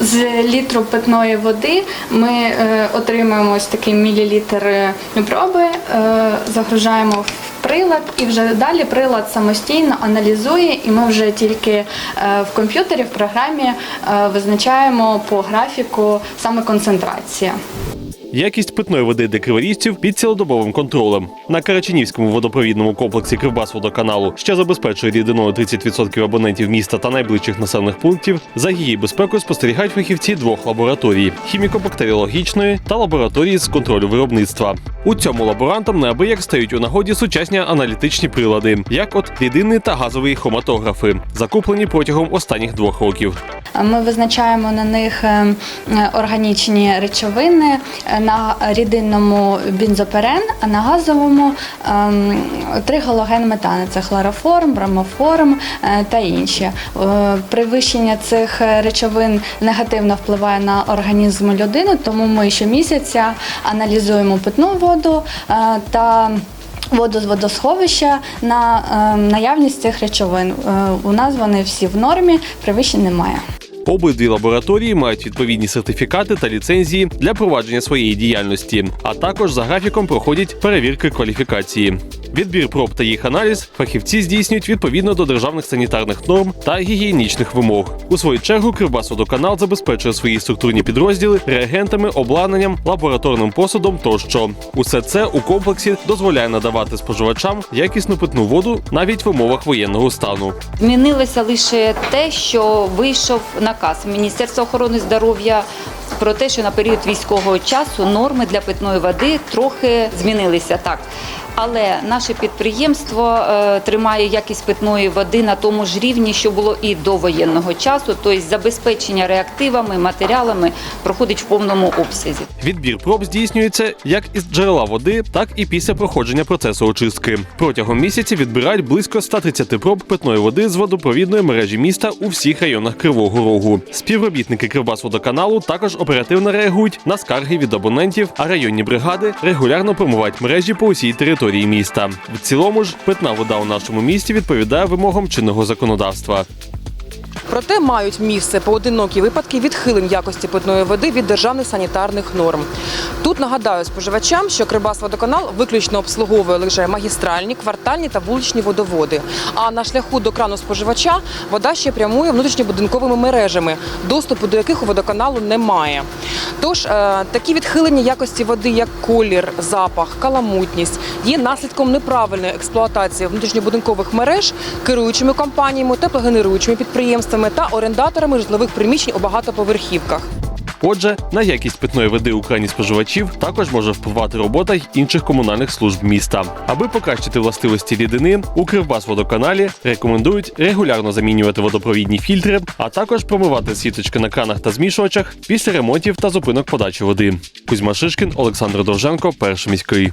З літру питної води ми е, отримуємо ось такий мілілітр е, проби, е, загружаємо в прилад, і вже далі прилад самостійно аналізує, і ми вже тільки в комп'ютері, в програмі визначаємо по графіку саме концентрація. Якість питної води для криворіжців під цілодобовим контролем. На Караченівському водопровідному комплексі Кривбасводоканалу, що забезпечує рідиною 30% абонентів міста та найближчих населених пунктів, за її безпекою спостерігають фахівці двох лабораторій хіміко-бактеріологічної та лабораторії з контролю виробництва. У цьому лаборантам неабияк стають у нагоді сучасні аналітичні прилади, як от рідинний та газовий хроматографи, закуплені протягом останніх двох років. Ми визначаємо на них е, е, органічні речовини е, на рідинному бензоперен, а на газовому ем, тригалоген метани це хлороформ, бромоформ е, та інші. Е, Перевищення цих е, речовин негативно впливає на організм людини, тому ми щомісяця аналізуємо питну воду е, та воду з водосховища на е, наявність цих речовин. Е, У нас вони всі в нормі, перевищень немає. Обидві лабораторії мають відповідні сертифікати та ліцензії для провадження своєї діяльності, а також за графіком проходять перевірки кваліфікації. Відбір проб та їх аналіз фахівці здійснюють відповідно до державних санітарних норм та гігієнічних вимог. У свою чергу Кривбасводоканал забезпечує свої структурні підрозділи реагентами, обладнанням, лабораторним посудом тощо. Усе це у комплексі дозволяє надавати споживачам якісну питну воду навіть в умовах воєнного стану. Змінилося лише те, що вийшов наказ Міністерства охорони здоров'я про те, що на період військового часу норми для питної води трохи змінилися так. Але наше підприємство е, тримає якість питної води на тому ж рівні, що було і до воєнного часу. Тобто забезпечення реактивами, матеріалами проходить в повному обсязі. Відбір проб здійснюється як із джерела води, так і після проходження процесу очистки. Протягом місяця відбирають близько 130 проб питної води з водопровідної мережі міста у всіх районах Кривого Рогу. Співробітники Кривбасводоканалу також оперативно реагують на скарги від абонентів, а районні бригади регулярно промивають мережі по усій території міста. В цілому ж питна вода у нашому місті відповідає вимогам чинного законодавства. Проте мають місце поодинокі випадки відхилень якості питної води від державних санітарних норм. Тут нагадаю споживачам, що Кривбасводоканал виключно обслуговує лише магістральні, квартальні та вуличні водоводи. А на шляху до крану споживача вода ще прямує внутрішньобудинковими мережами, доступу до яких у водоканалу немає. Тож е, такі відхилення якості води, як колір, запах, каламутність, є наслідком неправильної експлуатації внутрішньобудинкових мереж керуючими компаніями, теплогенеруючими підприємствами та орендаторами житлових приміщень у багатоповерхівках. Отже, на якість питної води у крані споживачів також може впливати робота й інших комунальних служб міста. Аби покращити властивості рідини, у Кривбасводоканалі рекомендують регулярно замінювати водопровідні фільтри, а також промивати сіточки на кранах та змішувачах після ремонтів та зупинок подачі води. Кузьма Шишкін, Олександр Довженко, перший міський.